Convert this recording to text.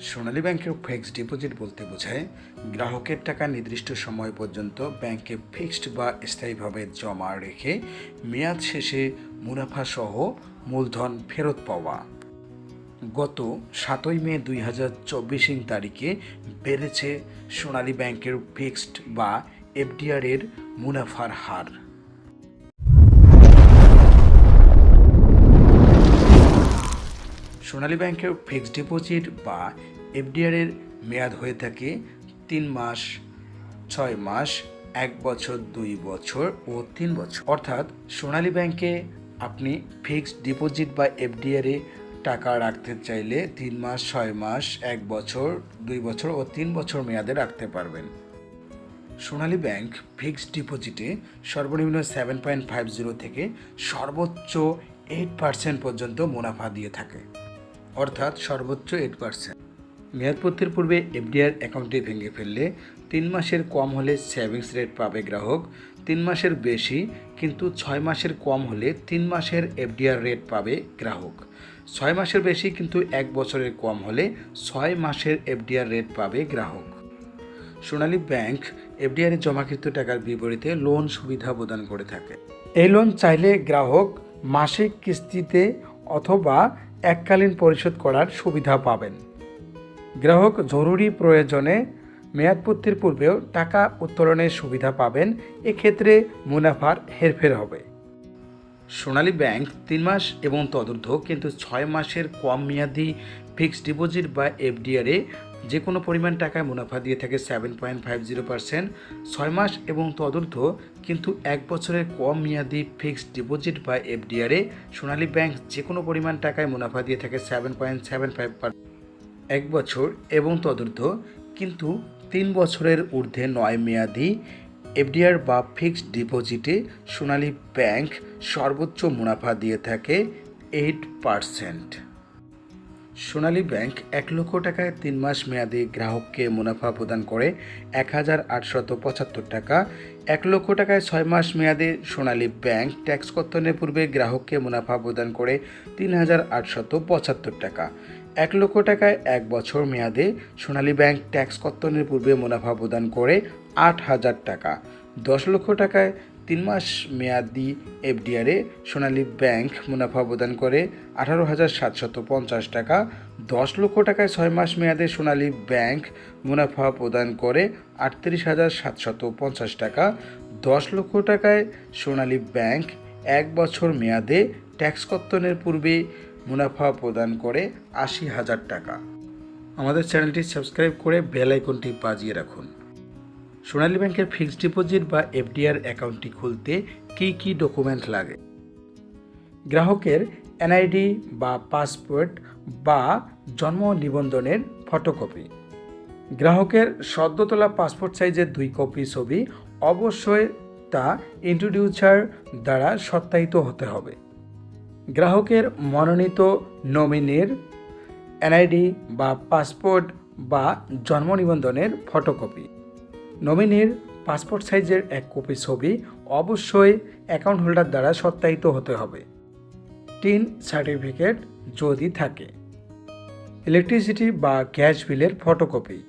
সোনালী ব্যাংকের fixed deposit বলতে বোঝায়, গ্রাহকের টাকা নির্দিষ্ট সময় পর্যন্ত ব্যাংকে ফিক্সড বা স্থায়ীভাবে জমা রেখে মেয়াদ শেষে মুনাফা সহ মূলধন ফেরত পাওয়া। গত সাতই মে দুই হাজার চব্বিশ তারিখে বেড়েছে সোনালী ব্যাংকের ফিক্সড বা এফডিআর এর মুনাফার হার। সোনালী ব্যাংকের ফিক্সড ডিপোজিট বা এফডিআর এর মেয়াদ হয়ে থাকে তিন মাস, ছয় মাস, এক বছর, দুই বছর ও তিন বছর। অর্থাৎ সোনালী ব্যাংকে আপনি ফিক্সড ডিপোজিট বা এফডিআর এ টাকা রাখতে চাইলে তিন মাস, ছয় মাস, এক বছর, দুই বছর ও তিন বছর মেয়াদে রাখতে পারবেন। সোনালী ব্যাংক ফিক্সড ডিপোজিটে সর্বনিম্ন সেভেন পয়েন্ট ফাইভ জিরো থেকে সর্বোচ্চ এইট পার্সেন্ট পর্যন্ত মুনাফা দিয়ে থাকে। অর্থাৎ সর্বোচ্চ এইট পার্সেন্ট মেয়াদপত্রের পূর্বে এফডিআর অ্যাকাউন্টটি ভেঙে ফেললে তিন মাসের কম হলে সেভিংস রেট পাবে গ্রাহক, তিন মাসের বেশি কিন্তু ছয় মাসের কম হলে তিন মাসের এফডিআর রেট পাবে গ্রাহক। ছয় মাসের বেশি কিন্তু এক বছরের কম হলে ছয় মাসের এফডিআর রেট পাবে গ্রাহক। সোনালী ব্যাংক এফডিআর জমাকৃত টাকার বিপরীতে লোন সুবিধা প্রদান করে থাকে। এই লোন চাইলে গ্রাহক মাসিক কিস্তিতে অথবা এককালীন পরিশোধ করার সুবিধা পাবেন। গ্রাহক জরুরি প্রয়োজনে মেয়াদপূর্তির পূর্বেও টাকা উত্তোলনের সুবিধা পাবেন, এক্ষেত্রে মুনাফার হেরফের হবে। সোনালী ব্যাংক তিন মাস এবং তদূর্ধ্ব কিন্তু ছয় মাসের কম মেয়াদি ফিক্সড ডিপোজিট বা এফডিআরে যে কোনো পরিমাণ টাকায় মুনাফা দিয়ে থাকে seven point five zero percent ছয় মাস এবং তদূর্ধ্ব কিন্তু এক বছরের কম মেয়াদি ফিক্সড ডিপোজিট বা এফডিআরে সোনালী ব্যাংক যে কোনো পরিমাণ টাকায় মুনাফা দিয়ে থাকে সেভেন পয়েন্ট সেভেন ফাইভ এক বছর এবং তদূর্ধ্ব কিন্তু তিন বছরের ঊর্ধ্বে নয় মেয়াদি এফডিআর বা ফিক্সড ডিপোজিটে সোনালী ব্যাংক সর্বোচ্চ মুনাফা দিয়ে থাকে এইট পারসেন্ট সোনালী ব্যাংক এক লক্ষ টাকায় তিন মাস মেয়াদি গ্রাহককে মুনাফা প্রদান করে এক হাজার আটশত পঁচাত্তর টাকা। এক লক্ষ টাকায় ছয় মাস মেয়াদে সোনালী ব্যাংক ট্যাক্স কর্তনের পূর্বে গ্রাহককে মুনাফা প্রদান করে তিন হাজার আটশত পঁচাত্তর টাকা। এক লক্ষ টাকায় এক বছর মেয়াদে সোনালী ব্যাংক ট্যাক্স কর্তনের পূর্বে মুনাফা প্রদান করে আট হাজার টাকা। দশ লক্ষ টাকায় তিন মাস মেয়াদি এফডিআরে সোনালী ব্যাংক মুনাফা প্রদান করে আঠারো হাজার সাতশত পঞ্চাশ টাকা। দশ লক্ষ টাকায় ছয় মাস মেয়াদে সোনালী ব্যাংক মুনাফা প্রদান করে আটত্রিশ হাজার সাতশত পঞ্চাশ টাকা। দশ লক্ষ টাকায় সোনালী ব্যাংক এক বছর মেয়াদে ট্যাক্স কর্তনের পূর্বে মুনাফা প্রদান করে আশি হাজার টাকা। আমাদের চ্যানেলটি সাবস্ক্রাইব করে বেল আইকনটি বাজিয়ে রাখুন। সোনালী ব্যাংকের ফিক্সড ডিপোজিট বা এফডিআর অ্যাকাউন্টটি খুলতে কী কী ডকুমেন্ট লাগে? গ্রাহকের এনআইডি বা পাসপোর্ট বা জন্ম নিবন্ধনের ফটোকপি। গ্রাহকের সদ্য তোলা পাসপোর্ট সাইজের দুই কপি ছবি অবশ্যই তা ইন্ট্রোডিউসার দ্বারা সত্যায়িত হতে হবে। গ্রাহকের মনোনীত নমিনির এনআইডি বা পাসপোর্ট বা জন্ম নিবন্ধনের ফটোকপি। নমিনির পাসপোর্ট সাইজের এক কপি ছবি অবশ্যই অ্যাকাউন্ট হোল্ডার দ্বারা সত্যায়িত হতে হবে। টিন সার্টিফিকেট যদি থাকে। ইলেকট্রিসিটি বা গ্যাস বিলের ফটোকপি।